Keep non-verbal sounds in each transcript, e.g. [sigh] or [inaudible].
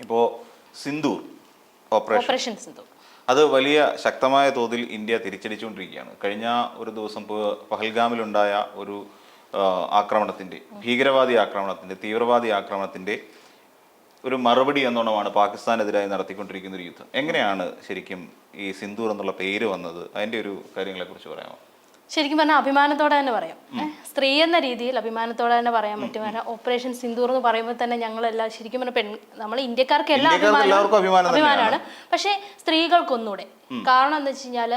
ഇപ്പോൾ സിന്ദൂർ ഓപ്പറേഷൻ. സിന്ധു. അത് വലിയ ശക്തമായ തോതിൽ ഇന്ത്യ തിരിച്ചടിച്ചുകൊണ്ടിരിക്കുകയാണ്. കഴിഞ്ഞ ഒരു ദിവസം പഹൽഗാമിലുണ്ടായ ഒരു ആക്രമണത്തിന്റെ ആക്രമണത്തിന്റെ ഭീകരവാദി ആക്രമണത്തിന്റെ തീവ്രവാദി ആക്രമണത്തിന്റെ ഒരു മറുപടി എന്നോണമാണ് പാകിസ്ഥാനെതിരായി നടത്തിക്കൊണ്ടിരിക്കുന്ന ഒരു യുദ്ധം. എങ്ങനെയാണ് ശരിക്കും ഈ സിന്ദൂർ എന്നുള്ള പേര് വന്നത്? അതിന്റെ ഒരു കാര്യങ്ങളെക്കുറിച്ച് പറയാമോ? ശരിക്കും പറഞ്ഞാൽ അഭിമാനത്തോടെ തന്നെ പറയാം. സ്ത്രീ എന്ന രീതിയിൽ അഭിമാനത്തോടെ തന്നെ പറയാൻ പറ്റും കാരണം ഓപ്പറേഷൻ സിന്ദൂർ എന്ന് പറയുമ്പോൾ തന്നെ ഞങ്ങളെല്ലാം ശരിക്കും പറഞ്ഞ പെൺ നമ്മൾ ഇന്ത്യക്കാർക്ക് എല്ലാം അഭിമാനം അഭിമാനമാണ്. പക്ഷേ സ്ത്രീകൾക്കൊന്നുകൂടെ. കാരണം എന്താ വെച്ച് കഴിഞ്ഞാൽ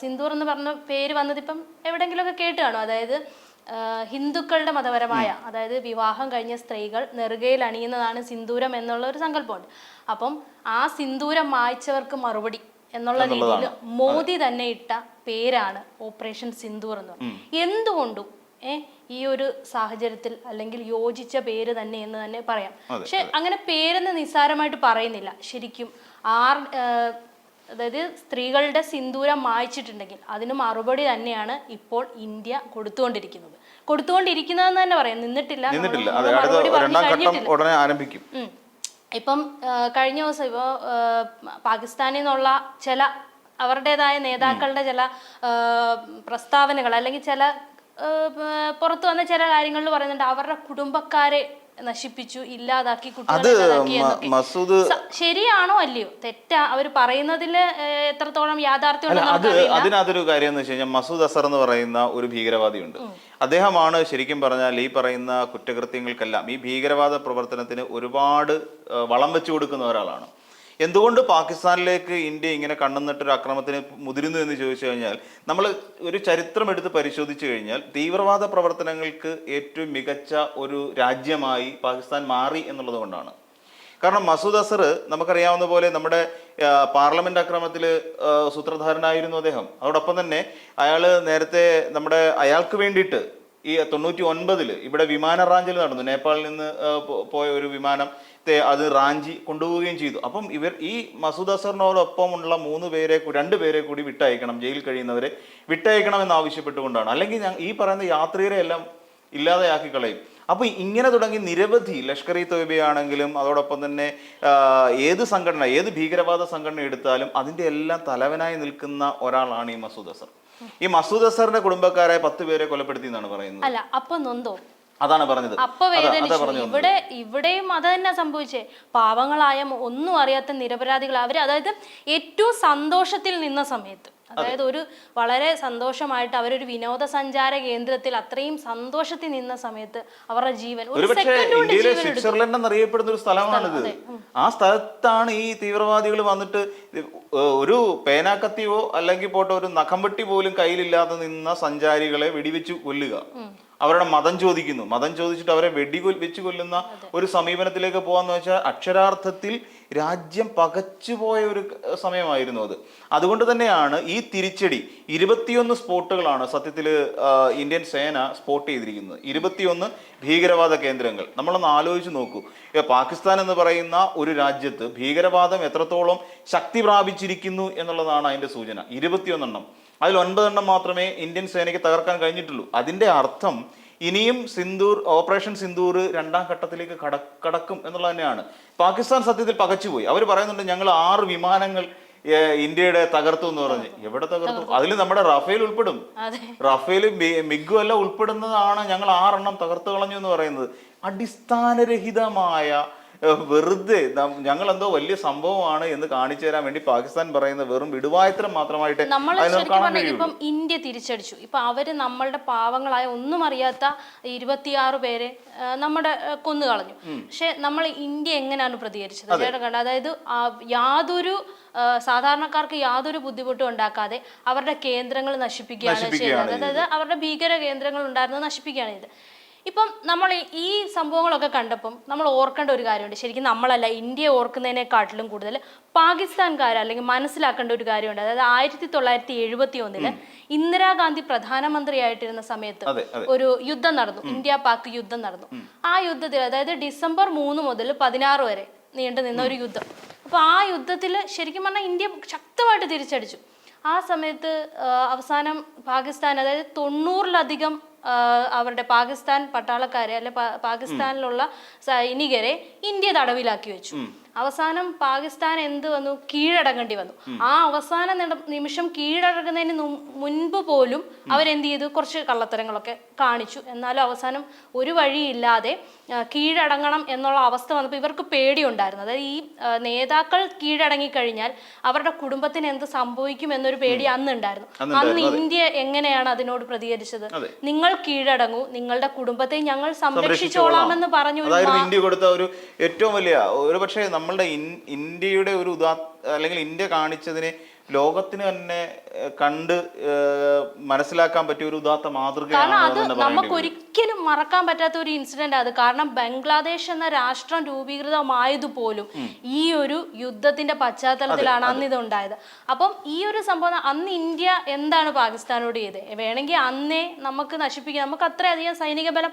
സിന്ദൂർ എന്ന് പറഞ്ഞ പേര് വന്നത് ഇപ്പം എവിടെയെങ്കിലുമൊക്കെ കേട്ട് കാണും അതായത് ഹിന്ദുക്കളുടെ മതപരമായ അതായത് വിവാഹം കഴിഞ്ഞ സ്ത്രീകൾ നെറുകയിൽ അണിയുന്നതാണ് സിന്ദൂരം എന്നുള്ള ഒരു സങ്കല്പമുണ്ട് അപ്പം ആ സിന്ദൂരം മായ്ച്ചവർക്ക് മറുപടി എന്നുള്ള രീതിയിൽ മോദി തന്നെ ഇട്ട പേരാണ് ഓപ്പറേഷൻ സിന്ദൂർ എന്ന് പറയുന്നത്. എന്തുകൊണ്ടും ഈ ഒരു സാഹചര്യത്തിൽ അല്ലെങ്കിൽ യോജിച്ച പേര് തന്നെ എന്ന് തന്നെ പറയാം. പക്ഷെ അങ്ങനെ പേരെന്ന് നിസ്സാരമായിട്ട് പറയുന്നില്ല. ശരിക്കും ആർ അതായത് സ്ത്രീകളുടെ സിന്ദൂരം മായ്ച്ചിട്ടുണ്ടെങ്കിൽ അതിന് മറുപടി തന്നെയാണ് ഇപ്പോൾ ഇന്ത്യ കൊടുത്തുകൊണ്ടിരിക്കുന്നത്. കൊടുത്തുകൊണ്ടിരിക്കുന്നതെന്ന് തന്നെ പറയാം. നിന്നിട്ടില്ല. ആരംഭിക്കും. ഇപ്പം കഴിഞ്ഞ ദിവസം ഇപ്പോൾ പാകിസ്ഥാനിൽ നിന്നുള്ള ചില അവരുടേതായ നേതാക്കളുടെ ചില പ്രസ്താവനകൾ അല്ലെങ്കിൽ ചില പുറത്തു വന്ന ചില കാര്യങ്ങളിൽ പറയുന്നുണ്ട് അവരുടെ കുടുംബക്കാരെ നശിപ്പിച്ചു ഇല്ലാതാക്കി അത്. മസൂദ് ശരിയാണോ അല്ലയോ? തെറ്റാ. അവർ പറയുന്നതിൽ എത്രത്തോളം യാഥാർത്ഥ്യം അത് അതിനകത്തൊരു കാര്യം എന്ന് വെച്ച് കഴിഞ്ഞാൽ മസൂദ് അസർ എന്ന് പറയുന്ന ഒരു ഭീകരവാദിയുണ്ട്. അദ്ദേഹമാണ് ശരിക്കും പറഞ്ഞാൽ ഈ പറയുന്ന കുറ്റകൃത്യങ്ങൾക്കെല്ലാം ഈ ഭീകരവാദ പ്രവർത്തനത്തിന് ഒരുപാട് വളം വെച്ചു കൊടുക്കുന്ന ഒരാളാണ്. എന്തുകൊണ്ട് പാകിസ്ഥാനിലേക്ക് ഇന്ത്യ ഇങ്ങനെ കണ്ണുന്നിട്ടൊരു അക്രമത്തിന് മുതിരുന്നു എന്ന് ചോദിച്ചു കഴിഞ്ഞാൽ നമ്മൾ ഒരു ചരിത്രം എടുത്ത് പരിശോധിച്ചു കഴിഞ്ഞാൽ തീവ്രവാദ പ്രവർത്തനങ്ങൾക്ക് ഏറ്റവും മികച്ച ഒരു രാജ്യമായി പാകിസ്ഥാൻ മാറി എന്നുള്ളത് കൊണ്ടാണ്. കാരണം മസൂദ് അസർ നമുക്കറിയാവുന്ന പോലെ നമ്മുടെ പാർലമെന്റ് അക്രമത്തിൽ സൂത്രധാരനായിരുന്നു അദ്ദേഹം. അതോടൊപ്പം തന്നെ അയാൾ നേരത്തെ നമ്മുടെ അയാൾക്ക് വേണ്ടിയിട്ട് ഈ തൊണ്ണൂറ്റി ഒൻപതിൽ ഇവിടെ വിമാന റാഞ്ചിൽ നടന്നു. നേപ്പാളിൽ നിന്ന് പോയ ഒരു വിമാനം അത് റാഞ്ചി കൊണ്ടുപോവുകയും ചെയ്തു. അപ്പം ഇവർ ഈ മസൂദ് അസറിനോടൊപ്പമുള്ള മൂന്ന് പേരെ രണ്ട് പേരെ കൂടി വിട്ടയക്കണം ജയിലിൽ കഴിയുന്നവരെ വിട്ടയക്കണം എന്ന് ആവശ്യപ്പെട്ടുകൊണ്ടാണ്. അല്ലെങ്കിൽ ഈ പറയുന്ന യാത്രികരെ എല്ലാം ഇല്ലാതെയാക്കി കളയും. അപ്പോൾ ഇങ്ങനെ തുടങ്ങി നിരവധി ലഷ്കർ ഇ തൊയ്ബയാണെങ്കിലും അതോടൊപ്പം തന്നെ ഏത് സംഘടന ഏത് ഭീകരവാദ സംഘടന എടുത്താലും അതിന്റെ എല്ലാം തലവനായി നിൽക്കുന്ന ഒരാളാണ് ഈ മസൂദ് അസർ. ഈ മസൂദ് അസറിന്റെ കുടുംബക്കാരായ പത്ത് പേരെ കൊലപ്പെടുത്തി എന്നാണ് പറയുന്നത്. അല്ല അപ്പൊ നൊന്തോ? അതാണ് പറഞ്ഞത്. അപ്പൊ വേദനിച്ചു ഇവിടെ ഇവിടെയും അത് തന്നെ സംഭവിച്ചേ. പാവങ്ങളായ ഒന്നും അറിയാത്ത നിരപരാധികൾ അവർ അതായത് ഏറ്റവും സന്തോഷത്തിൽ നിന്ന സമയത്ത്. അതായത് ഒരു വളരെ സന്തോഷമായിട്ട് അവരൊരു വിനോദസഞ്ചാര കേന്ദ്രത്തിൽ അത്രയും സന്തോഷത്തിൽ നിന്ന സമയത്ത് അവരുടെ ജീവൻ ഇന്ത്യയിലെ സ്വിറ്റ്സർലൻഡ് എന്നറിയപ്പെടുന്ന ഒരു സ്ഥലമാണിത്. ആ സ്ഥലത്താണ് ഈ തീവ്രവാദികൾ വന്നിട്ട് ഒരു പേനാക്കത്തിയോ അല്ലെങ്കിൽ പോട്ടെ ഒരു നഖംവെട്ടി പോലും കയ്യിലില്ലാതെ നിന്ന സഞ്ചാരികളെ വെടിവെച്ച് കൊല്ലുക. അവരുടെ മതം ചോദിക്കുന്നു. മതം ചോദിച്ചിട്ട് അവരെ വെടി വെച്ച് കൊല്ലുന്ന ഒരു സമീപനത്തിലേക്ക് പോകാന്ന് വെച്ചാൽ അക്ഷരാർത്ഥത്തിൽ രാജ്യം പകച്ചുപോയ ഒരു സമയമായിരുന്നു അത്. അതുകൊണ്ട് തന്നെയാണ് ഈ തിരിച്ചടി ഇരുപത്തിയൊന്ന് സ്പോട്ടുകളാണ് സത്യത്തിൽ ഇന്ത്യൻ സേന സ്പോട്ട് ചെയ്തിരിക്കുന്നത്. ഇരുപത്തിയൊന്ന് ഭീകരവാദ കേന്ദ്രങ്ങൾ. നമ്മളൊന്ന് ആലോചിച്ച് നോക്കൂ. പാകിസ്ഥാൻ എന്ന് പറയുന്ന ഒരു രാജ്യത്ത് ഭീകരവാദം എത്രത്തോളം ശക്തി പ്രാപിച്ചിരിക്കുന്നു എന്നുള്ളതാണ് അതിന്റെ സൂചന. ഇരുപത്തിയൊന്നെണ്ണം. അതിൽ ഒൻപതെണ്ണം മാത്രമേ ഇന്ത്യൻ സേനയ്ക്ക് തകർക്കാൻ കഴിഞ്ഞിട്ടുള്ളൂ. അതിന്റെ അർത്ഥം ഇനിയും സിന്ദൂർ ഓപ്പറേഷൻ സിന്ദൂർ രണ്ടാം ഘട്ടത്തിലേക്ക് കട കടക്കും എന്നുള്ളത് തന്നെയാണ്. പാകിസ്ഥാൻ സത്യത്തിൽ പകച്ചുപോയി. അവർ പറയുന്നുണ്ട് ഞങ്ങൾ ആറ് വിമാനങ്ങൾ ഇന്ത്യയുടെ തകർത്തു എന്ന് പറഞ്ഞ്. എവിടെ തകർത്തു? അതിൽ നമ്മുടെ റഫേൽ ഉൾപ്പെടും. റഫേൽ മിഗു എല്ലാം ഉൾപ്പെടുന്നതാണ് ഞങ്ങൾ ആറെണ്ണം തകർത്തു കളഞ്ഞു എന്ന് പറയുന്നത്. അടിസ്ഥാനരഹിതമായ വെറുതെ എന്തോ വലിയ സംഭവമാണ് എന്ന് കാണിച്ചു തരാൻ വേണ്ടി പാകിസ്ഥാൻ പറയുന്ന വെറും വിടുവായത്തരം മാത്രമായിട്ട് ഇപ്പം ഇന്ത്യ തിരിച്ചടിച്ചു. ഇപ്പൊ അവർ നമ്മളുടെ പാവങ്ങളായ ഒന്നും അറിയാത്ത ഇരുപത്തിയാറ് പേരെ നമ്മുടെ കൊന്നു കളഞ്ഞു. പക്ഷെ നമ്മൾ ഇന്ത്യ എങ്ങനെയാണ് പ്രതികരിച്ചത്? അതായത് യാതൊരു സാധാരണക്കാർക്ക് യാതൊരു ബുദ്ധിമുട്ടും ഉണ്ടാക്കാതെ അവരുടെ കേന്ദ്രങ്ങൾ നശിപ്പിക്കുകയാണ് ചെയ്യുന്നത് ചെയ്തത്. അതായത് അവരുടെ ഭീകര കേന്ദ്രങ്ങൾ ഉണ്ടായിരുന്നത് നശിപ്പിക്കുകയാണ് ചെയ്തത്. ഇപ്പം നമ്മൾ ഈ- സംഭവങ്ങളൊക്കെ കണ്ടപ്പം നമ്മൾ ഓർക്കേണ്ട ഒരു കാര്യമുണ്ട്. ശരിക്കും നമ്മളല്ല ഇന്ത്യ ഓർക്കുന്നതിനെക്കാട്ടിലും കൂടുതൽ പാകിസ്ഥാൻകാർ അല്ലെങ്കിൽ മനസ്സിലാക്കേണ്ട ഒരു കാര്യമുണ്ട്. അതായത് ആയിരത്തി തൊള്ളായിരത്തി എഴുപത്തി ഒന്നിൽ ഇന്ദിരാഗാന്ധി പ്രധാനമന്ത്രിയായിട്ടിരുന്ന സമയത്ത് ഒരു യുദ്ധം നടന്നു. ഇന്ത്യ പാക് യുദ്ധം നടന്നു. ആ യുദ്ധത്തിൽ അതായത് ഡിസംബർ മൂന്ന് മുതൽ പതിനാറ് വരെ നീണ്ടു നിന്ന ഒരു യുദ്ധം. അപ്പൊ ആ യുദ്ധത്തിൽ ശരിക്കും പറഞ്ഞാൽ ഇന്ത്യ ശക്തമായിട്ട് തിരിച്ചടിച്ചു. ആ സമയത്ത് അവസാനം പാകിസ്ഥാൻ അതായത് തൊണ്ണൂറിലധികം അവരുടെ പാകിസ്ഥാൻ പട്ടാളക്കാരെ അല്ലെ പാകിസ്ഥാനിലുള്ള സൈനികരെ ഇന്ത്യ തടവിലാക്കി വെച്ചു. അവസാനം പാകിസ്ഥാൻ എന്ത് വന്നു? കീഴടങ്ങേണ്ടി വന്നു. ആ അവസാന നിമിഷം കീഴടങ്ങുന്നതിന് മുൻപ് പോലും അവരെന്ത് ചെയ്തു കുറച്ച് കള്ളത്തരങ്ങളൊക്കെ കാണിച്ചു. എന്നാലും അവസാനം ഒരു വഴിയില്ലാതെ കീഴടങ്ങണം എന്നുള്ള അവസ്ഥ വന്നപ്പോൾ ഇവർക്ക് പേടിയുണ്ടായിരുന്നു. അതായത് ഈ നേതാക്കൾ കീഴടങ്ങിക്കഴിഞ്ഞാൽ അവരുടെ കുടുംബത്തിന് എന്ത് സംഭവിക്കും എന്നൊരു പേടി അന്ന് ഉണ്ടായിരുന്നു അന്ന് ഇന്ത്യ എങ്ങനെയാണ് അതിനോട് പ്രതികരിച്ചത്? നിങ്ങൾ കീഴടങ്ങൂ. നിങ്ങളുടെ കുടുംബത്തെ ഞങ്ങൾ സംരക്ഷിച്ചോളാം എന്ന് പറഞ്ഞു ഇന്ത്യ കൊടുത്ത ഒരു ഏറ്റവും വലിയ ഒരു പക്ഷേ നമ്മളുടെ ഇന്ത്യയുടെ ഒരു ഉദാ അല്ലെങ്കിൽ ഇന്ത്യ കാണിച്ചതിനെ ലോകത്തിന് തന്നെ കണ്ട് മനസ്സിലാക്കാൻ പറ്റിയ ഒരു ഉദാത്ത മാതൃക മാതൃകയാണ് അത് നമുക്ക്. ഒരിക്കലും മറക്കാൻ പറ്റാത്ത ഒരു ഇൻസിഡന്റ് അത്. കാരണം ബംഗ്ലാദേശ് എന്ന രാഷ്ട്രം രൂപീകൃതമായതുപോലും ഈ ഒരു യുദ്ധത്തിന്റെ പശ്ചാത്തലത്തിലാണ് അന്ന് ഇത് ഉണ്ടായത് അപ്പം ഈ ഒരു സംഭവം അന്ന് ഇന്ത്യ എന്താണ് പാകിസ്ഥാനോട് ചെയ്തത് വേണമെങ്കിൽ അന്നേ നമുക്ക് നശിപ്പിക്കാം. നമുക്ക് അത്രയധികം സൈനിക ബലം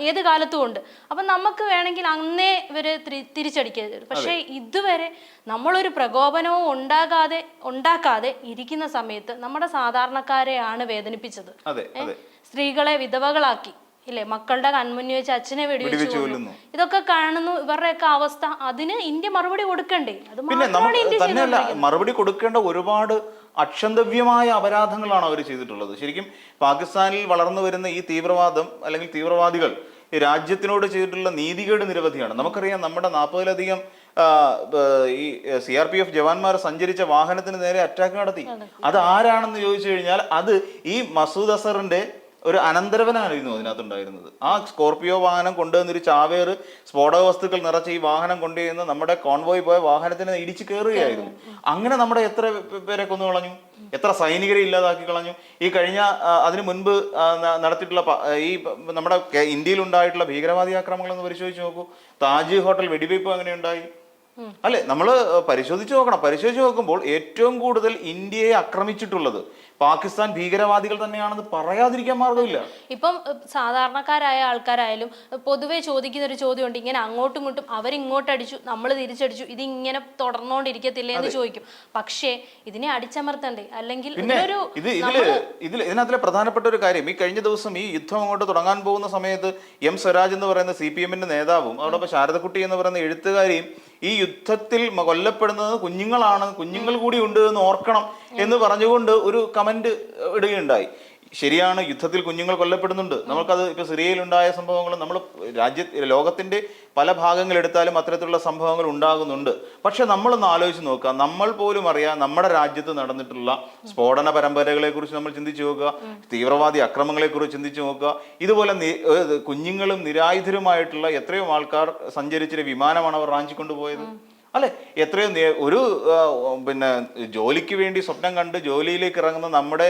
ഏത് കാലത്തും ഉണ്ട്. അപ്പം നമുക്ക് വേണമെങ്കിൽ അന്നേ ഇവർ തിരി- തിരിച്ചടിക്കരുത്. പക്ഷേ ഇതുവരെ നമ്മളൊരു പ്രകോപനവും ഉണ്ടാകാതെ ഉണ്ടാക്കാതെ ഇരിക്കുന്ന സമയത്ത് നമ്മുടെ സാധാരണക്കാരെയാണ് വേദനിപ്പിച്ചത്. സ്ത്രീകളെ വിധവകളാക്കി ഇല്ലേ? മക്കളുടെ കൺമുന്നിൽ വെച്ച് അച്ഛനെ വെടിവെച്ച് കൊല്ലുന്നു. ഇതൊക്കെ കാണുന്നു ഇവരുടെയൊക്കെ അവസ്ഥ. അതിന് ഇന്ത്യ മറുപടി കൊടുക്കണ്ടേ? അത് തന്നെയല്ല മറുപടി കൊടുക്കേണ്ട ഒരുപാട് അക്ഷന്തവ്യമായ അപരാധങ്ങളാണ് അവർ ചെയ്തിട്ടുള്ളത്. ശരിക്കും പാകിസ്ഥാനിൽ വളർന്നു വരുന്ന ഈ തീവ്രവാദം അല്ലെങ്കിൽ തീവ്രവാദികൾ രാജ്യത്തിനോട് ചെയ്തിട്ടുള്ള നീതികേട് നിരവധിയാണ്. നമുക്കറിയാം നമ്മുടെ നാൽപ്പതിലധികം ഈ സി ആർ പി എഫ് ജവാന്മാർ സഞ്ചരിച്ച വാഹനത്തിന് നേരെ അറ്റാക്ക് നടത്തി. അത് ആരാണെന്ന് ചോദിച്ചു കഴിഞ്ഞാൽ അത് ഈ മസൂദ് അസറിന്റെ ഒരു അനന്തരവനായിരുന്നു അതിനകത്തുണ്ടായിരുന്നത്. ആ സ്കോർപിയോ വാഹനം കൊണ്ടുവന്നൊരു ചാവേർ സ്ഫോടക വസ്തുക്കൾ നിറച്ച് ഈ വാഹനം കൊണ്ടുവന്ന് നമ്മുടെ കോൺവോയ് പോയ വാഹനത്തിന് ഇടിച്ചു കയറുകയായിരുന്നു. അങ്ങനെ നമ്മുടെ എത്ര പേരെ കൊന്നു കളഞ്ഞു? എത്ര സൈനികരെ ഇല്ലാതാക്കി കളഞ്ഞു? ഈ കഴിഞ്ഞ അതിനു മുൻപ് നടത്തിയിട്ടുള്ള ഈ നമ്മുടെ ഇന്ത്യയിൽ ഉണ്ടായിട്ടുള്ള ഭീകരവാദി ആക്രമണങ്ങൾ ഒന്ന് പരിശോധിച്ച് നോക്കൂ. താജ് ഹോട്ടൽ വെടിവയ്പ് അങ്ങനെ ഉണ്ടായി. അല്ലെ? നമ്മൾ പരിശോധിച്ച് നോക്കണം. പരിശോധിച്ച് നോക്കുമ്പോൾ ഏറ്റവും കൂടുതൽ ഇന്ത്യയെ ആക്രമിച്ചിട്ടുള്ളത് പാകിസ്ഥാൻ ഭീകരവാദികൾ തന്നെയാണെന്ന് പറയാതിരിക്കാൻ മാർഗമില്ല ഇപ്പം സാധാരണക്കാരായ ആൾക്കാരായാലും പൊതുവെ ചോദിക്കുന്ന ഒരു ചോദ്യമുണ്ട്. ഇങ്ങനെ അങ്ങോട്ടും ഇങ്ങോട്ടും അവരിങ്ങോട്ട് അടിച്ചു നമ്മൾ തിരിച്ചടിച്ചു ഇത് ഇങ്ങനെ തുടർന്നുകൊണ്ടിരിക്കത്തില്ലേ എന്ന് ചോദിക്കും. പക്ഷേ ഇതിനെ അടിച്ചമർത്തണ്ടേ? അല്ലെങ്കിൽ ഇത് ഇതിൽ ഇതിൽ ഇതിനകത്തിലെ പ്രധാനപ്പെട്ട ഒരു കാര്യം ഈ കഴിഞ്ഞ ദിവസം ഈ യുദ്ധം അങ്ങോട്ട് തുടങ്ങാൻ പോകുന്ന സമയത്ത് എം സ്വരാജ് എന്ന് പറയുന്ന സി പി എമ്മിന്റെ നേതാവും അതോടൊപ്പം ശാരദക്കുട്ടി എന്ന് പറയുന്ന എഴുത്തുകാരിയും ഈ യുദ്ധത്തിൽ കൊല്ലപ്പെടുന്നത് കുഞ്ഞുങ്ങളാണ് കുഞ്ഞുങ്ങൾ കൂടി ഉണ്ട് എന്ന് ഓർക്കണം എന്ന് പറഞ്ഞുകൊണ്ട് ഒരു കമന്റ് ഇടുകയുണ്ടായി. ശരിയാണ് യുദ്ധത്തിൽ കുഞ്ഞുങ്ങൾ കൊല്ലപ്പെടുന്നുണ്ട്. നമുക്കത് ഇപ്പൊ സിറിയയിലുണ്ടായ സംഭവങ്ങൾ നമ്മൾ രാജ്യ ലോകത്തിന്റെ പല ഭാഗങ്ങളെടുത്താലും അത്തരത്തിലുള്ള സംഭവങ്ങൾ ഉണ്ടാകുന്നുണ്ട്. പക്ഷെ നമ്മളൊന്ന് ആലോചിച്ച് നോക്കുക. നമ്മൾ പോലും അറിയാം നമ്മുടെ രാജ്യത്ത് നടന്നിട്ടുള്ള സ്ഫോടന പരമ്പരകളെ കുറിച്ച് നമ്മൾ ചിന്തിച്ചു നോക്കുക. തീവ്രവാദി അക്രമങ്ങളെ കുറിച്ച് ചിന്തിച്ചു നോക്കുക. ഇതുപോലെ കുഞ്ഞുങ്ങളും നിരായുധരുമായിട്ടുള്ള എത്രയോ ആൾക്കാർ സഞ്ചരിച്ചൊരു വിമാനമാണ് അവർ റാഞ്ചിക്കൊണ്ടുപോയത്. അല്ലെ? എത്രയോ ഒരു പിന്നെ ജോലിക്ക് വേണ്ടി സ്വപ്നം കണ്ട് ജോലിയിലേക്ക് ഇറങ്ങുന്ന നമ്മുടെ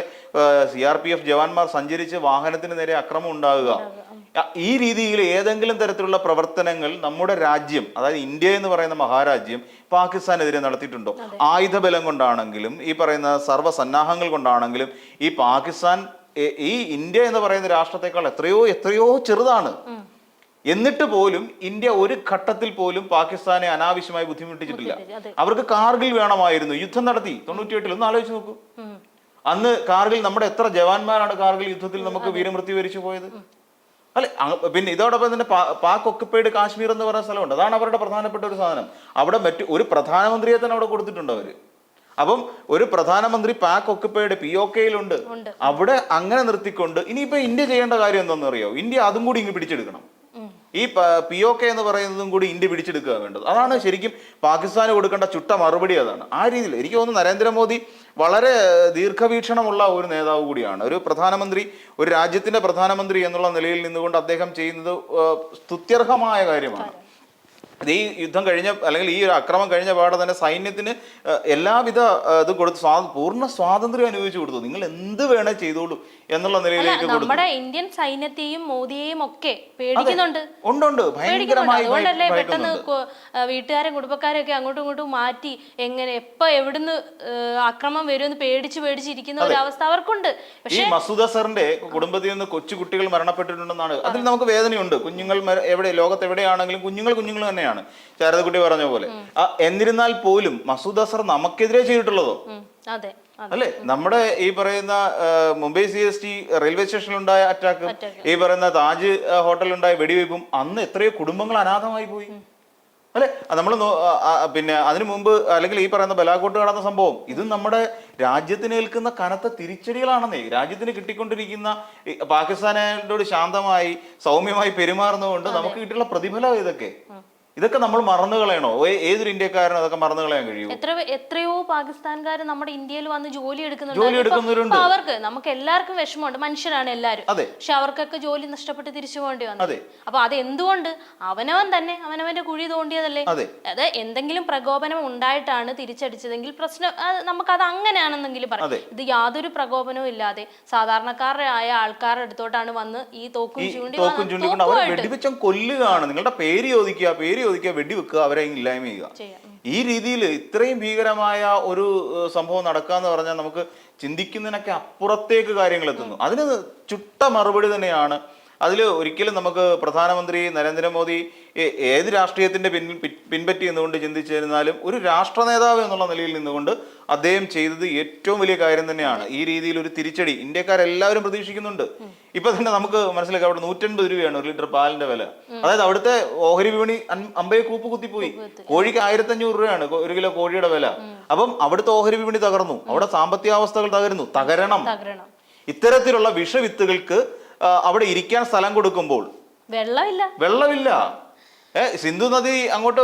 സി ആർ പി എഫ് ജവാന്മാർ സഞ്ചരിച്ച് വാഹനത്തിന് നേരെ അക്രമം ഉണ്ടാകുക. ഈ രീതിയിൽ ഏതെങ്കിലും തരത്തിലുള്ള പ്രവർത്തനങ്ങൾ നമ്മുടെ രാജ്യം അതായത് ഇന്ത്യ എന്ന് പറയുന്ന മഹാരാജ്യം പാകിസ്ഥാനെതിരെ നടത്തിയിട്ടുണ്ടോ? ആയുധബലം കൊണ്ടാണെങ്കിലും ഈ പറയുന്ന സർവസന്നാഹങ്ങൾ കൊണ്ടാണെങ്കിലും ഈ പാകിസ്ഥാൻ ഈ ഇന്ത്യ എന്ന് പറയുന്ന രാഷ്ട്രത്തെക്കാൾ എത്രയോ എത്രയോ ചെറുതാണ്. എന്നിട്ട് പോലും ഇന്ത്യ ഒരു ഘട്ടത്തിൽ പോലും പാകിസ്ഥാനെ അനാവശ്യമായി ബുദ്ധിമുട്ടിച്ചിട്ടില്ല. അവർക്ക് കാർഗിൽ വേണമായിരുന്നു. യുദ്ധം നടത്തി. തൊണ്ണൂറ്റിയെട്ടിൽ ഒന്ന് ആലോചിച്ച് നോക്കൂ. അന്ന് കാർഗിൽ നമ്മുടെ എത്ര ജവാന്മാരാണ് കാർഗിൽ യുദ്ധത്തിൽ നമുക്ക് വീരമൃത്യു വരിച്ചു പോയത്? അല്ലെ പിന്നെ ഇതോടൊപ്പം തന്നെ പാക് ഒക്കുപ്പൈഡ് കാശ്മീർ എന്ന് പറയുന്ന സ്ഥലമുണ്ട്. അതാണ് അവരുടെ പ്രധാനപ്പെട്ട ഒരു സാധനം. അവിടെ മറ്റു ഒരു പ്രധാനമന്ത്രിയെ തന്നെ അവിടെ കൊടുത്തിട്ടുണ്ട് അവർ. അപ്പം ഒരു പ്രധാനമന്ത്രി പാക് ഒക്കുപ്പൈഡ് പി ഒ കെയിലുണ്ട് അവിടെ അങ്ങനെ നിർത്തിക്കൊണ്ട് ഇനിയിപ്പോ ഇന്ത്യ ചെയ്യേണ്ട കാര്യം എന്താണെന്ന് അറിയോ ഇന്ത്യ അതും കൂടി ഇങ്ങ് പിടിച്ചെടുക്കണം. ഈ പി ഒ കെ എന്ന് പറയുന്നതും കൂടി ഇന്ത്യ പിടിച്ചെടുക്കുക വേണ്ടത്. അതാണ് ശരിക്കും പാകിസ്ഥാന് കൊടുക്കേണ്ട ചുട്ട മറുപടി അതാണ്. ആ രീതിയിൽ എനിക്ക് തോന്നുന്നു നരേന്ദ്രമോദി വളരെ ദീർഘവീക്ഷണമുള്ള ഒരു നേതാവ് കൂടിയാണ്. ഒരു പ്രധാനമന്ത്രി ഒരു രാജ്യത്തിന്റെ പ്രധാനമന്ത്രി എന്നുള്ള നിലയിൽ നിന്നുകൊണ്ട് അദ്ദേഹം ചെയ്യുന്നത് സ്തുത്യർഹമായ കാര്യമാണ്. ഈ യുദ്ധം കഴിഞ്ഞ അല്ലെങ്കിൽ ഈ ഒരു അക്രമം കഴിഞ്ഞ പാടെ തന്നെ സൈന്യത്തിന് എല്ലാവിധ ഇത് കൊടുത്ത് സ്വാ പൂർണ സ്വാതന്ത്ര്യം അനുഭവിച്ചു കൊടുത്തു. നിങ്ങൾ എന്ത് വേണേ ചെയ്തോളൂ. എന്നുള്ള നിലയിലേക്ക് നമ്മുടെ ഇന്ത്യൻ സൈന്യത്തെയും മോദിയെയും ഒക്കെ പേടിക്കുന്നുണ്ട്. ഉണ്ടുണ്ട്. അതുകൊണ്ടല്ലേ പെട്ടെന്ന്. വീട്ടുകാരും കുടുംബക്കാരും ഒക്കെ അങ്ങോട്ടും ഇങ്ങോട്ടും മാറ്റി എങ്ങനെ എപ്പോ എവിടുന്ന് അക്രമം വരുമെന്ന് പേടിച്ച് പേടിച്ചിരിക്കുന്ന ഒരു അവസ്ഥ അവർക്കുണ്ട്. ഈ മസൂദ് അസറിന്റെ കുടുംബത്തിൽ നിന്ന് കൊച്ചു കുട്ടികൾ മരണപ്പെട്ടിട്ടുണ്ടെന്നാണ്. അതിൽ നമുക്ക് വേദനയുണ്ട്. കുഞ്ഞുങ്ങൾ എവിടെ ലോകത്ത് എവിടെയാണെങ്കിലും കുഞ്ഞുങ്ങൾ കുഞ്ഞുങ്ങൾ തന്നെയാണ്. ശാരദക്കുട്ടി പറഞ്ഞ പോലെ. എന്നിരുന്നാൽ പോലും മസൂദ് അസർ നമുക്കെതിരെ ചെയ്തിട്ടുള്ളതോ? അതെ. അല്ലെ? നമ്മുടെ ഈ പറയുന്ന Mumbai C S T railway സ്റ്റേഷനിലുണ്ടായ അറ്റാക്കും ഈ പറയുന്ന താജ് ഹോട്ടലിൽ ഹോട്ടലിലുണ്ടായ വെടിവയ്പും അന്ന് എത്രയോ കുടുംബങ്ങൾ അനാഥമായി പോയി. അല്ലെ? നമ്മൾ പിന്നെ അതിനു മുമ്പ് അല്ലെങ്കിൽ ഈ പറയുന്ന ബലാക്കോട്ട് കടന്ന സംഭവം ഇത് നമ്മുടെ രാജ്യത്തിന് ഏൽക്കുന്ന കനത്ത തിരിച്ചടികളാണെന്നേ. രാജ്യത്തിന് കിട്ടിക്കൊണ്ടിരിക്കുന്ന പാകിസ്ഥാനോട് ശാന്തമായി സൗമ്യമായി പെരുമാറുന്നതുകൊണ്ട് നമുക്ക് കിട്ടിയുള്ള പ്രതിഫലം ഇതൊക്കെ. ഇതൊക്കെ നമ്മൾ മറന്നു കളയണോ ഏതൊരു ഇന്ത്യക്കാരനും അതൊക്കെ മറന്നു കളയാൻ കഴിയും എത്ര എത്രയോ പാകിസ്ഥാൻകാർ നമ്മുടെ ഇന്ത്യയിൽ വന്ന് ജോലി എടുക്കുന്നുണ്ട് ജോലി എടുക്കുന്നവരുണ്ട്. അവർക്ക് നമുക്ക് എല്ലാവർക്കും വിഷമമുണ്ട് മനുഷ്യരാണ് എല്ലാവരും. പക്ഷെ അവർക്കൊക്കെ ജോലി നഷ്ടപ്പെട്ട് തിരിച്ചു പോകേണ്ടി വന്നു. അപ്പൊ അത് എന്തുകൊണ്ട് അവനവൻ തന്നെ അവനവന്റെ കുഴി തോണ്ടിയതല്ലേ അതെ. എന്തെങ്കിലും പ്രകോപനം ഉണ്ടായിട്ടാണ് തിരിച്ചടിച്ചതെങ്കിൽ പ്രശ്നം നമുക്ക് അത് അങ്ങനെയാണെന്നെങ്കിലും. പറയാം ഇത് യാതൊരു പ്രകോപനവും ഇല്ലാതെ സാധാരണക്കാരായ ആൾക്കാരുടെ അടുത്തോട്ടാണ് വന്ന് ഈ തോക്കും ചൂണ്ടി തോക്കും വെടിവെച്ചം കൊല്ലുകയാണ് നിങ്ങളുടെ പേര് ചോദിക്കുക പേര് ചോദിക്കുക വെടിവെക്കുക അവരെ ഇല്ലായ്മ ചെയ്യുക. ഈ രീതിയിൽ ഇത്രയും ഭീകരമായ ഒരു സംഭവം നടക്കുക നടക്കാന്ന് പറഞ്ഞാൽ നമുക്ക് ചിന്തിക്കുന്നതിനൊക്കെ അപ്പുറത്തേക്ക് കാര്യങ്ങൾ എത്തുന്നു. അതിന് ചുട്ട മറുപടി തന്നെയാണ് അതിൽ ഒരിക്കലും നമുക്ക് പ്രധാനമന്ത്രി നരേന്ദ്രമോദി ഏത് രാഷ്ട്രീയത്തിന്റെ പിന്നിൽ പി- പിൻപറ്റി എന്നുകൊണ്ട് ചിന്തിച്ചിരുന്നാലും ഒരു രാഷ്ട്ര നേതാവ് എന്നുള്ള നിലയിൽ നിന്നുകൊണ്ട് അദ്ദേഹം ചെയ്തത് ഏറ്റവും വലിയ കാര്യം തന്നെയാണ്. ഈ രീതിയിൽ ഒരു തിരിച്ചടി ഇന്ത്യക്കാരെല്ലാവരും പ്രതീക്ഷിക്കുന്നുണ്ട്. ഇപ്പൊ തന്നെ നമുക്ക് മനസ്സിലാക്കാം അവിടെ നൂറ്റൻപത് രൂപയാണ് ഒരു ലിറ്റർ പാലിന്റെ വില. അതായത് അവിടുത്തെ ഓഹരി വിപണി അമ്പയെ കൂപ്പ് കുത്തിപ്പോയി കോഴിക്ക് ആയിരത്തഞ്ഞൂറ് രൂപയാണ് ഒരു കിലോ കോഴിയുടെ വില. അപ്പം അവിടുത്തെ ഓഹരി വിപണി തകർന്നു. അവിടെ സാമ്പത്തികാവസ്ഥകൾ തകരുന്നു. തകരണം. ഇത്തരത്തിലുള്ള വിഷവിത്തുകൾക്ക് അവിടെ ഇരിക്കാൻ സ്ഥലം കൊടുക്കുമ്പോൾ. വെള്ളമില്ല. വെള്ളമില്ല. ഏഹ് സിന്ധു നദി അങ്ങോട്ട്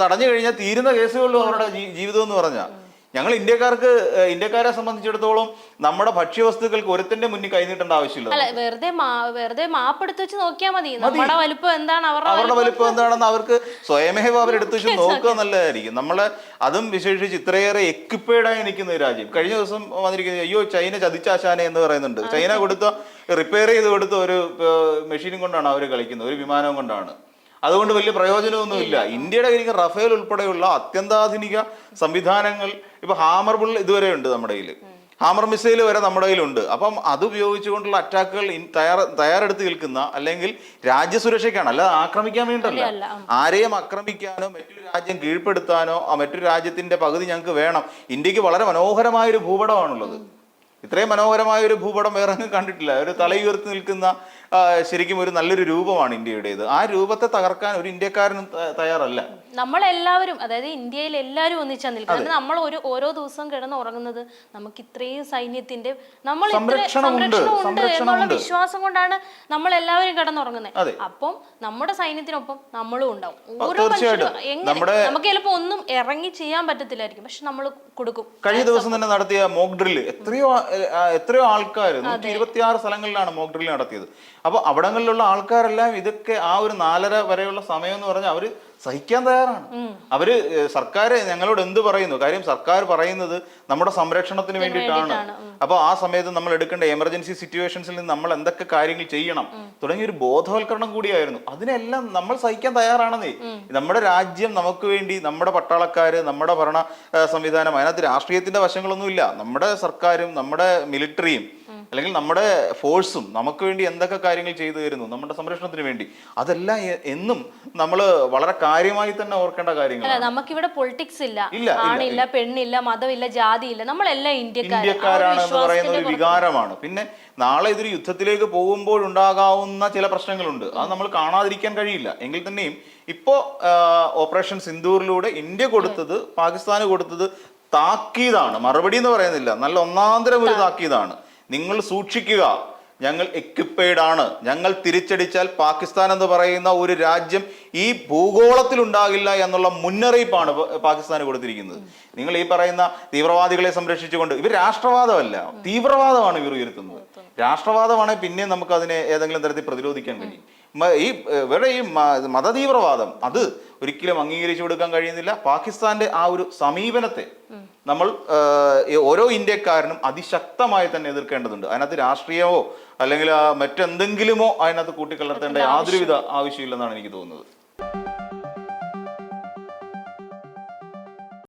തടഞ്ഞു കഴിഞ്ഞാൽ തീരുന്ന കേസുകളിലും അവരുടെ ജീവിതം എന്ന് പറഞ്ഞാൽ ഞങ്ങൾ ഇന്ത്യക്കാർക്ക് ഇന്ത്യക്കാരെ സംബന്ധിച്ചിടത്തോളം നമ്മുടെ ഭക്ഷ്യവസ്തുക്കൾക്ക് ഒരുത്തിന്റെ മുന്നിൽ കൈനീട്ടേണ്ട ആവശ്യമില്ല. വെറുതെ വെറുതെ മാപ്പെടുത്ത് വെച്ച് നോക്കിയാൽ മതി. നമ്മുടെ വലിപ്പം എന്താണ് അവരുടെ വലുപ്പം? വലിപ്പം എന്താണെന്ന് അവർക്ക് സ്വയമേവ അവരെടുത്ത് വെച്ച് [laughs] നോക്കുക നല്ലതായിരിക്കും. നമ്മളെ അതും വിശേഷിച്ച് ഇത്രയേറെ എക്യുപ്പേഡായി നിൽക്കുന്ന ഒരു രാജ്യം. കഴിഞ്ഞ ദിവസം വന്നിരിക്കുന്നത് അയ്യോ ചൈന ചതിച്ചാശാനെ എന്ന് പറയുന്നുണ്ട്. ചൈന കൊടുത്ത റിപ്പയർ ചെയ്ത് കൊടുത്ത ഒരു മെഷീനും കൊണ്ടാണ് അവർ കളിക്കുന്നത്. ഒരു വിമാനവും കൊണ്ടാണ്. അതുകൊണ്ട് വലിയ പ്രയോജനമൊന്നുമില്ല. ഇന്ത്യയുടെ കയ്യിൽ റഫേൽ ഉൾപ്പെടെയുള്ള അത്യന്താധുനിക സംവിധാനങ്ങൾ ഇപ്പൊ ഹാമർ ബുൾ ഇതുവരെ ഉണ്ട് നമ്മുടെ കയ്യിൽ ഹാമർ മിസൈൽ വരെ നമ്മുടെ കയ്യിലുണ്ട് അപ്പം അത് ഉപയോഗിച്ചുകൊണ്ടുള്ള അറ്റാക്കുകൾ തയ്യാർ തയ്യാറെടുത്ത് നിൽക്കുന്ന അല്ലെങ്കിൽ രാജ്യസുരക്ഷയ്ക്കാണ് അല്ലാതെ ആക്രമിക്കാൻ വേണ്ടിയല്ല ആരെയും ആക്രമിക്കാനോ മറ്റൊരു രാജ്യം കീഴ്പ്പെടുത്താനോ ആ മറ്റൊരു രാജ്യത്തിന്റെ പകുതി ഞങ്ങൾക്ക് വേണം. ഇന്ത്യയ്ക്ക് വളരെ മനോഹരമായ ഒരു ഭൂപടമാണുള്ളത് ഇത്രയും മനോഹരമായ ഒരു ഭൂപടം വേറെ കണ്ടിട്ടില്ല. ഒരു തലയുയർത്തി നിൽക്കുന്ന ശരിക്കും ഒരു നല്ലൊരു രൂപമാണ് ഇന്ത്യയുടേത്. ആ രൂപത്തെ തകർക്കാൻ ഒരു ഇന്ത്യക്കാരനും തയ്യാറല്ല. നമ്മളെല്ലാവരും അതായത് ഇന്ത്യയിൽ എല്ലാവരും ഒന്നിച്ചാൽ നിൽക്കുന്നത്. നമ്മൾ ഒരു ഓരോ ദിവസം കിടന്ന് ഉറങ്ങുന്നത് നമുക്ക് ഇത്രയും സൈന്യത്തിന്റെ നമ്മൾ സംരക്ഷണമുണ്ട്, സംരക്ഷണം എന്നുള്ള വിശ്വാസം കൊണ്ടാണ് നമ്മൾ എല്ലാവരും കിടന്നുറങ്ങുന്നത്. അപ്പം നമ്മുടെ സൈന്യത്തിനൊപ്പം നമ്മളും ഉണ്ടാവും. ഓരോ നമുക്ക് ചിലപ്പോ ഒന്നും ഇറങ്ങി ചെയ്യാൻ പറ്റത്തില്ലായിരിക്കും. പക്ഷെ നമ്മൾ കൊടുക്കും. കഴിഞ്ഞ ദിവസം തന്നെ നടത്തിയ മോക്ക് ഡ്രില്ല് എത്രയോ എത്രയോ ആൾക്കാർ നൂറ്റി ഇരുപത്തി ആറ് സ്ഥലങ്ങളിലാണ് മോക്ക് ഡ്രില്ല് നടത്തിയത്. അപ്പൊ അവിടങ്ങളിലുള്ള ആൾക്കാരെല്ലാം ഇതൊക്കെ ആ ഒരു നാലര വരെയുള്ള സമയം എന്ന് പറഞ്ഞാൽ അവർ സഹിക്കാൻ തയ്യാറാണ്. അവർ സർക്കാർ ഞങ്ങളോട് എന്ത് പറയുന്നു? കാര്യം സർക്കാർ പറയുന്നത് നമ്മുടെ സംരക്ഷണത്തിന് വേണ്ടിയിട്ടാണ്. അപ്പൊ ആ സമയത്ത് നമ്മൾ എടുക്കേണ്ട എമർജൻസി സിറ്റുവേഷൻസിൽ നിന്ന് നമ്മൾ എന്തൊക്കെ കാര്യങ്ങൾ ചെയ്യണം? തുടങ്ങിയ ഒരു ബോധവൽക്കരണം കൂടിയായിരുന്നു. അതിനെല്ലാം നമ്മൾ സഹിക്കാൻ തയ്യാറാണെന്നേ. നമ്മുടെ രാജ്യം നമുക്ക് വേണ്ടി നമ്മുടെ പട്ടാളക്കാര് നമ്മുടെ ഭരണ സംവിധാനം അതിനകത്ത് രാഷ്ട്രീയത്തിന്റെ വശങ്ങളൊന്നുമില്ല. നമ്മുടെ സർക്കാരും നമ്മുടെ മിലിറ്ററിയും അല്ലെങ്കിൽ നമ്മുടെ ഫോഴ്സും നമുക്ക് വേണ്ടി എന്തൊക്കെ കാര്യങ്ങൾ ചെയ്തു തരുന്നു നമ്മുടെ സംരക്ഷണത്തിന് വേണ്ടി. അതെല്ലാം എന്നും നമ്മൾ വളരെ കാര്യമായി തന്നെ ഓർക്കേണ്ട കാര്യങ്ങൾ നമുക്കിവിടെ പൊളിറ്റിക്സ് ഇല്ല. ആണില്ല പെണ്ണില്ല മതമില്ല ജാതിയില്ല. നമ്മളെല്ലാം ഇന്ത്യക്കാരാണ്. എന്ന് പറയുന്ന ഒരു വികാരമാണ്. പിന്നെ നാളെ ഇതൊരു യുദ്ധത്തിലേക്ക് പോകുമ്പോൾ ഉണ്ടാകാവുന്ന ചില പ്രശ്നങ്ങളുണ്ട്. അത് നമ്മൾ കാണാതിരിക്കാൻ കഴിയില്ല. എങ്കിൽ തന്നെയും ഇപ്പോ ഓപ്പറേഷൻ സിന്ദൂറിലൂടെ ഇന്ത്യ കൊടുത്തത് പാകിസ്ഥാന് കൊടുത്തത് താക്കീതാണ്. മറുപടി എന്ന് പറയുന്നില്ല. നല്ല ഒന്നാന്തരം ഒരു താക്കീതാണ്. നിങ്ങൾ സൂക്ഷിക്കുക. ഞങ്ങൾ എക്യുപ്പൈഡ് ആണ് ഞങ്ങൾ തിരിച്ചടിച്ചാൽ പാകിസ്ഥാൻ എന്ന് പറയുന്ന ഒരു രാജ്യം ഈ ഭൂഗോളത്തിൽ ഉണ്ടാകില്ല എന്നുള്ള മുന്നറിയിപ്പാണ് പാകിസ്ഥാന് കൊടുത്തിരിക്കുന്നത്. നിങ്ങൾ ഈ പറയുന്ന തീവ്രവാദികളെ സംരക്ഷിച്ചുകൊണ്ട് ഇവർ രാഷ്ട്രവാദമല്ല തീവ്രവാദമാണ് ഇവർ ഉയർത്തുന്നത്. രാഷ്ട്രവാദമാണെങ്കിൽ പിന്നെ നമുക്ക് അതിനെ ഏതെങ്കിലും തരത്തിൽ പ്രതിരോധിക്കാൻ കഴിയും. ഈ ഇവിടെ ഇവരുടെ ഈ മതതീവ്രവാദം അത് ഒരിക്കലും അംഗീകരിച്ചു കൊടുക്കാൻ കഴിയുന്നില്ല. പാകിസ്ഥാന്റെ ആ ഒരു സമീപനത്തെ നമ്മൾ ഓരോ ഇന്ത്യക്കാരനും അതിശക്തമായി തന്നെ എതിർക്കേണ്ടതുണ്ട്. അതിനകത്ത് രാഷ്ട്രീയമോ അല്ലെങ്കിൽ മറ്റെന്തെങ്കിലുമോ അതിനകത്ത് കൂട്ടിക്കലർത്തേണ്ട യാതൊരുവിധ ആവശ്യമില്ലെന്നാണ് എനിക്ക് തോന്നുന്നത്.